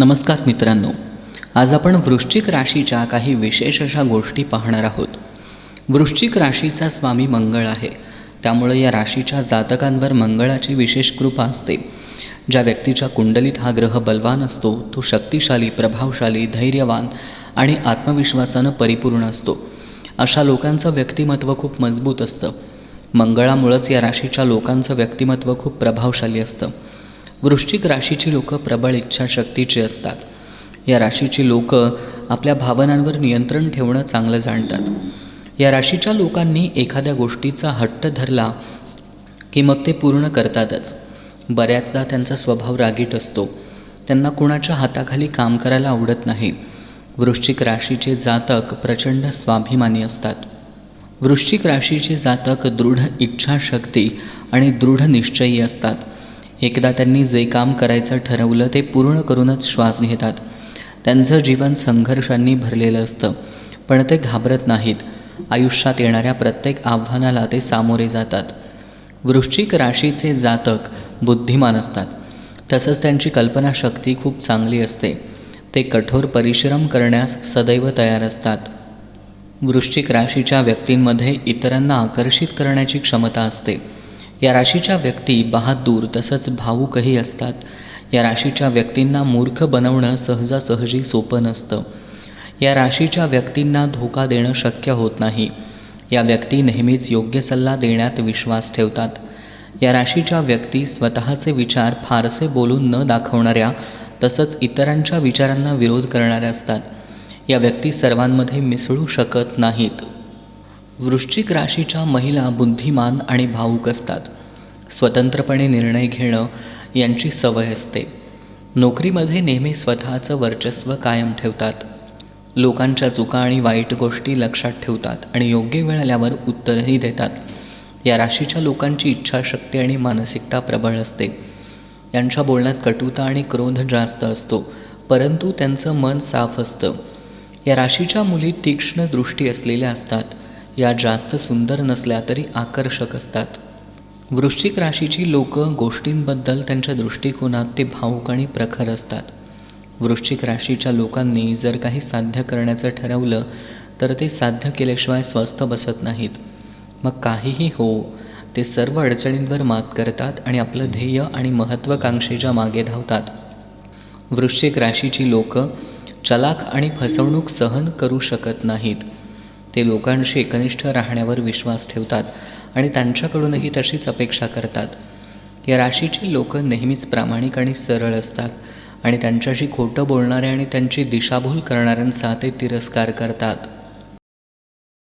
नमस्कार मित्रांनो. आज आपण वृश्चिक राशीच्या काही विशेष अशा गोष्टी पाहणार आहोत. वृश्चिक राशीचा स्वामी मंगळ आहे. त्यामुळे या राशीच्या जातकांवर मंगळाची विशेष कृपा असते. ज्या व्यक्तीच्या कुंडलीत हा ग्रह बलवान असतो तो शक्तिशाली प्रभावशाली धैर्यवान आणि आत्मविश्वासानं परिपूर्ण असतो. अशा लोकांचं व्यक्तिमत्व खूप मजबूत असतं. मंगळामुळंच या राशीच्या लोकांचं व्यक्तिमत्व खूप प्रभावशाली असतं. वृश्चिक राशीची लोकं प्रबळ इच्छाशक्तीची असतात. या राशीची लोकं आपल्या भावनांवर नियंत्रण ठेवणं चांगलं जाणतात. या राशीच्या लोकांनी एखाद्या गोष्टीचा हट्ट धरला की मग ते पूर्ण करतातच. बऱ्याचदा त्यांचा स्वभाव रागीट असतो. त्यांना कुणाच्या हाताखाली काम करायला आवडत नाही. वृश्चिक राशीचे जातक प्रचंड स्वाभिमानी असतात. वृश्चिक राशीचे जातक दृढ इच्छाशक्ती आणि दृढ निश्चयी असतात. एकदा त्यांनी जे काम करायचं ठरवलं ते पूर्ण करूनच श्वास घेतात. त्यांचं जीवन संघर्षांनी भरलेलं असतं पण ते घाबरत नाहीत. आयुष्यात येणाऱ्या प्रत्येक आव्हानाला ते सामोरे जातात. वृश्चिक राशीचे जातक बुद्धिमान असतात. तसंच त्यांची कल्पनाशक्ती खूप चांगली असते. ते कठोर परिश्रम करण्यास सदैव तयार असतात. वृश्चिक राशीच्या व्यक्तींमध्ये इतरांना आकर्षित करण्याची क्षमता असते. या राशीच्या व्यक्ती बहादूर तसंच भावूकही असतात. या राशीच्या व्यक्तींना मूर्ख बनवणं सहजासहजी सोपं नसतं. या राशीच्या व्यक्तींना धोका देणं शक्य होत नाही. या व्यक्ती नेहमीच योग्य सल्ला देण्यात विश्वास ठेवतात. या राशीच्या व्यक्ती स्वतःचे विचार फारसे बोलून न दाखवणाऱ्या तसंच इतरांच्या विचारांना विरोध करणाऱ्या असतात. या व्यक्ती सर्वांमध्ये मिसळू शकत नाहीत. वृश्चिक राशीच्या महिला बुद्धिमान आणि भावूक असतात. स्वतंत्रपणे निर्णय घेणं यांची सवय असते. नोकरीमध्ये नेहमी स्वतःचं वर्चस्व कायम ठेवतात. लोकांच्या चुका आणि वाईट गोष्टी लक्षात ठेवतात आणि योग्य वेळ आल्यावर उत्तरही देतात. या राशीच्या लोकांची इच्छाशक्ती आणि मानसिकता प्रबळ असते. यांच्या बोलण्यात कटुता आणि क्रोध जास्त असतो परंतु त्यांचं मन साफ असतं. या राशीच्या मुली तीक्ष्ण दृष्टी असलेल्या असतात. या जास्त सुंदर नसल्या तरी आकर्षक असतात. वृश्चिक राशीची लोक गोष्टींबद्दल त्यांच्या दृष्टिकोनात ते भावुक आणि प्रखर असतात. वृश्चिक राशीच्या लोकांनी जर काही साध्य करण्याचं ठरवलं तर ते साध्य केल्याशिवाय स्वस्थ बसत नाहीत. मग काहीही हो ते सर्व अडचणींवर मात करतात आणि आपलं ध्येय आणि महत्त्वाकांक्षेच्या मागे धावतात. वृश्चिक राशीची लोक चलाख आणि फसवणूक सहन करू शकत नाहीत. ते लोकांशी एकनिष्ठ राहण्यावर विश्वास ठेवतात आणि त्यांच्याकडूनही तशीच अपेक्षा करतात. या राशीची लोक नेहमीच प्रामाणिक आणि सरळ असतात आणि त्यांच्याशी खोटं बोलणाऱ्या आणि त्यांची दिशाभूल करणाऱ्यांचा ते तिरस्कार करतात.